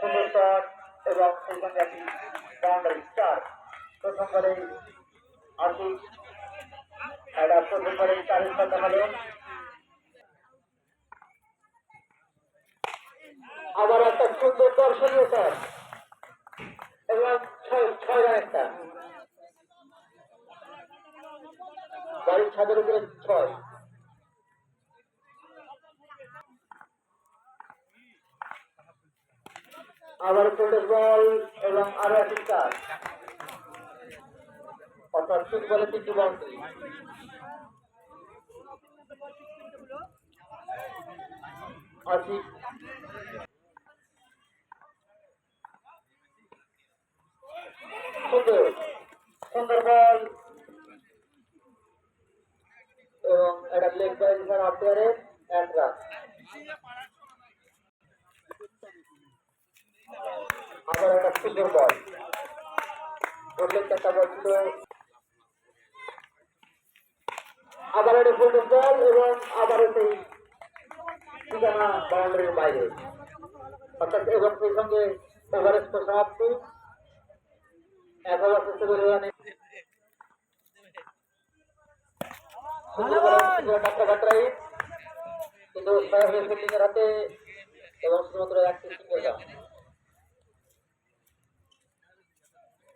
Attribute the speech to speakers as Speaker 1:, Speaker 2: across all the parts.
Speaker 1: সুন্দর এবং সঙ্গে একটি বাউন্ডারি চার। প্রথম বলে আশিক এটা প্রথম বলে চারের শট দেখাল আবার একটা সুন্দর দর্শনীয় শট এবং ছয় ছয় একটা বাড়ির ছাদের উপরে ছয়। আবার চল্লিশ বল এবং আরও একটি চার অর্থাৎ তিন বলে তিনটি বাউন্ডারি সুন্দর। সুন্দর বল। এবং একটা এক রান আবার একটা সুন্দর বল। একটা বল ছিল। আবার একটা গোল্ডেন বল এবং আবারও সেই ঠিকানা বাউন্ডারির বাইরে। অর্থাৎ এবং সেই সঙ্গে ওভারের সমাপ্তি। এক ওভার শেষে করে রানে কিন্তু হাতে এবং শুধুমাত্র একটি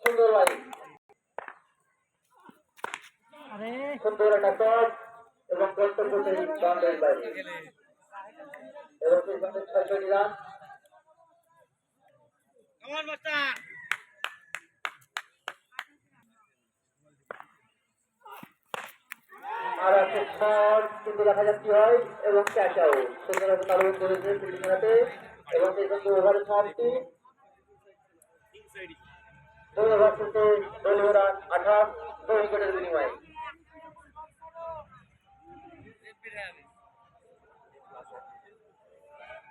Speaker 1: সুন্দর ভাই সুন্দর একটা শট এবং গন্তব্য সেই বাউন্ডারির বাইরে এবং সেই সঙ্গে ছয় ছয়টি রান আর একটা শট কিন্তু দেখা কি হয়, এবং সুন্দর একটা তালু করেছে ফিল্ডিং হাতে এবং সমাপ্তি দুই ওভার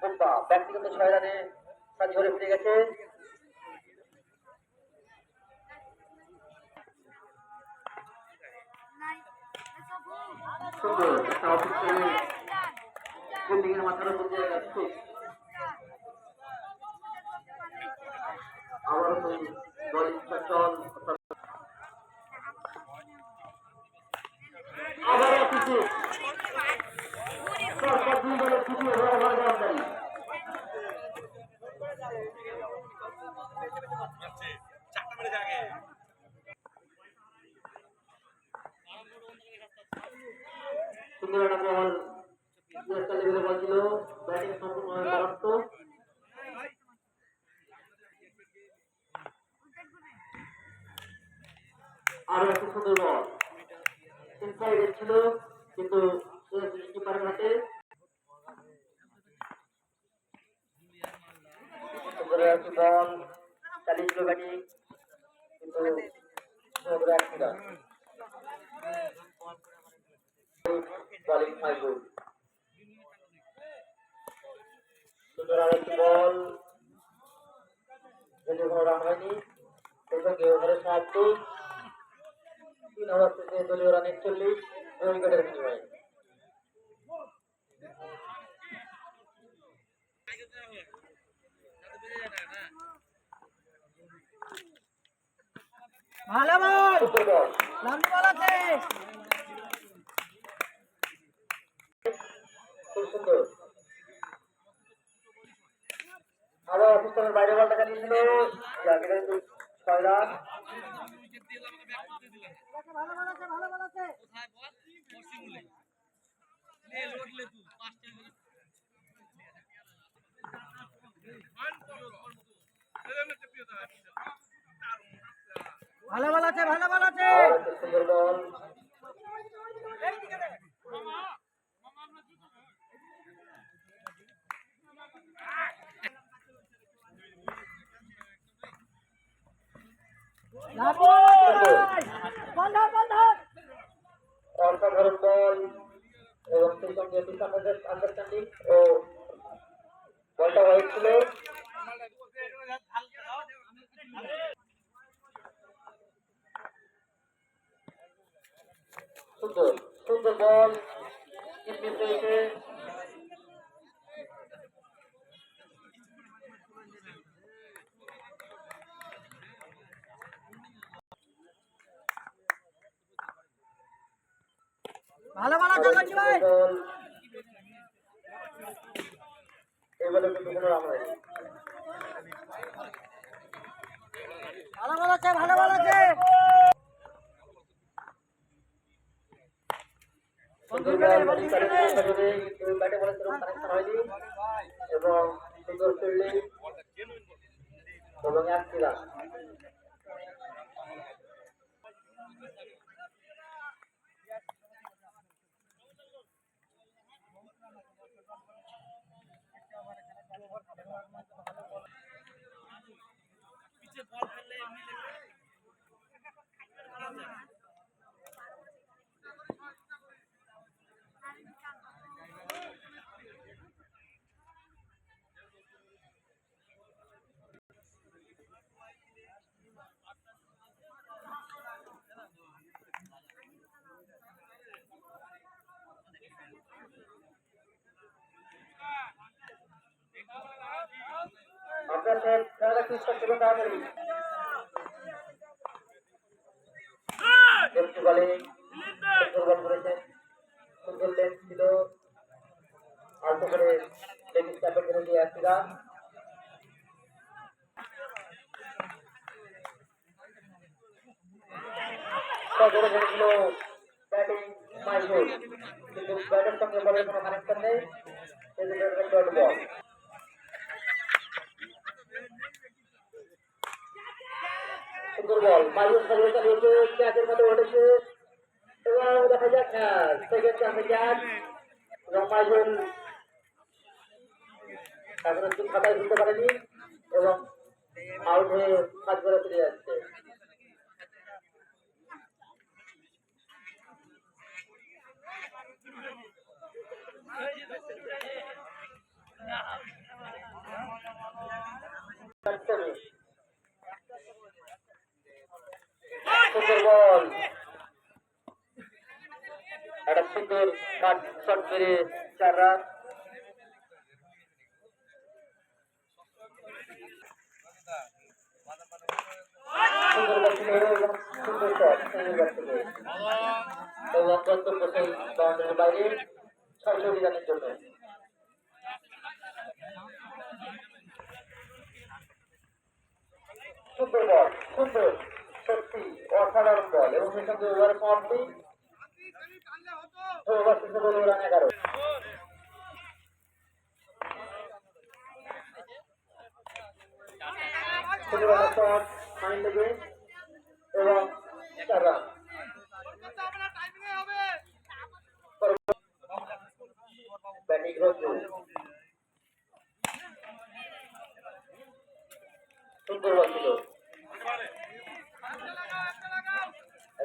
Speaker 1: বুম্বা ব্যক্তিগত ছয় রানে সাত ধরে ফিরে গেছে। সুন্দর একটা অফিসিয়ালি ফিল্ডিং এর মাথার উপর দিয়ে যাচ্ছে আবারও সেই বলিং চল আবারও কিছু। পরপর দুই দুটি ওভার ওভার বাউন্ডারি সুন্দর একটা লেভেলে বল সম্পূর্ণ আরও একটা সুন্দর বল। ইনসাইড ছিল কিন্তু কিপারের হাতে সুন্দর একটি বল চালিয়েছিল ব্যাটিং কিন্তু সুন্দর একটি রান বলিং ফাইভ সুন্দর আরেকটি বল যদি কোনো রান হয়নি সেই সঙ্গে ওভারের সমাপ্তি তিন ওভার বিনিময়ে
Speaker 2: ভালো বল লাম্বি বল আছে
Speaker 1: খুব সুন্দর। আবার অফিসের বাইরে বলটা কাটিয়েছিল
Speaker 2: ভালো ভালো আছে ভালো ভালো আছে
Speaker 1: একটা সুন্দর বল
Speaker 2: বল ধর বল ধর
Speaker 1: অসাধারণ বল এবং সেই সঙ্গে আন্ডারস্ট্যান্ডিং ও বলটা হোয়াইট ছিল সুন্দর সুন্দর বল কিন্তু হয়েছে
Speaker 2: ভালো আছে গঞ্জি ভাই? ভালো বল আছে, ভালো বল আছে।
Speaker 1: এবং সুন্দর ফিল্ডিং এবং এক রান আপনার সাহেব খেলাটা কি স্টার্ট করবেন তাড়াতাড়ি বলে বল করেছেন ব্যাটিং কোনো কানেকশন নেই। সেদিকে বল সুন্দর বল। মাইজুর সঙ্গে চালিয়েছে ক্যাচের মধ্যে উঠেছে এবং দেখা যাক সেকেন্ড চান্সে ক্যাচ এবং এখনও তিন খাতায় দিতে পারেনি এবং আউট হয়ে কাজ করে ফিরে যাচ্ছে। পঞ্চমী সুন্দর বল। একটা সুন্দর কাট শট মেরে চার রান। শট বাইরে, ছয়শো রানের জন্য। সুন্দর বল সুন্দর। সত্যি, অসাধারণ বল এবং সঙ্গে ওভার সমাপ্তি ওভার শেষে বল রান এগারো। এবং চার সুন্দর ছিল একদম এটা হাফ ভলিবল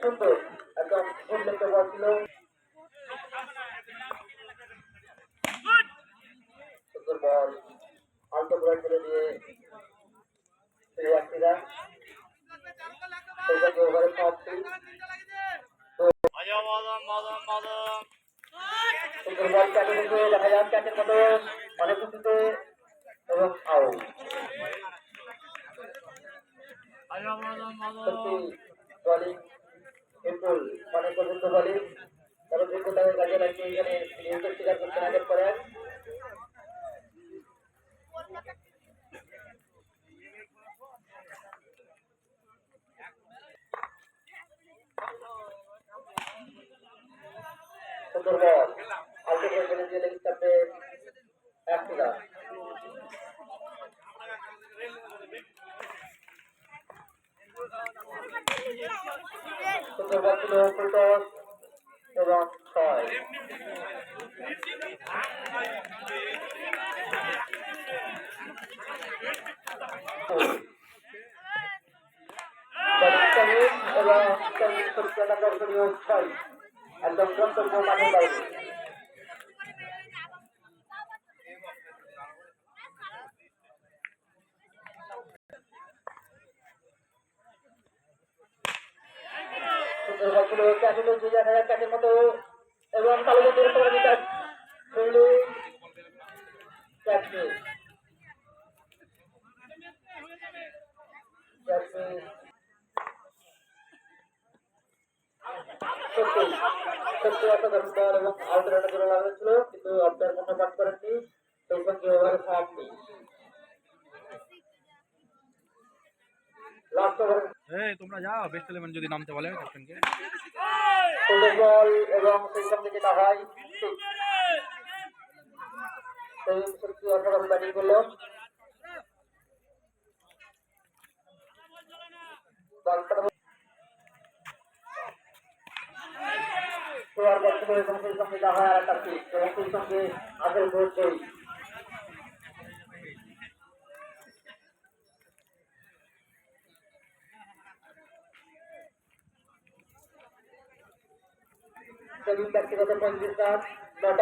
Speaker 1: সুন্দর একদম বল ছিল সুন্দর বল আলতো ব্রাইট করে দিয়ে ফিরে আসছি না সেই সঙ্গে ওভারে সমাপ্তি সুন্দর বল ক্যাচে কিন্তু দেখা অনেক বলিং বিপুল মানে প্রভুত্ব বলে এবং দীর্ঘতাকে কাজে লাগিয়ে এখানে নিহত স্বীকার করতে আদেশ করেন। সুন্দরবন আলটিমেট এক করে ফেলে দিয়ে লেগে চাপে একটি রান সুন্দর বল ছিল ফুলটস এবং ছয় তামিম এবং তামিম পরিচালনা দর্শনীয় ছয় একদম গন্তব্য মাঠের বাইরে সুন্দর বল ছিল ক্যাটেল দুই এক হাজার ক্যাটের মতো তালুকে করে নিতে ফিল্ডিং ক্যাটমি ক্যাটমি সত্যি সত্যি অসাধারণ বল এবং আউটের একটা করে লাগাচ্ছিল কিন্তু আম্পায়ার কোনো পাঠ করেননি সেই সঙ্গে ওভারে সমাপ্তি লাস্ট ওভারে
Speaker 3: এই, তোমরা যাও বেস্ট ইলেভেন যদি নামতে বলে ক্যাপ্টেনকে
Speaker 1: বল এবং six। সেই সত্যি অসাধারণ ব্যাটিং করল সঙ্গে আগের ভোট सव्वीस तारखेपासून पंचवीस तास नॉट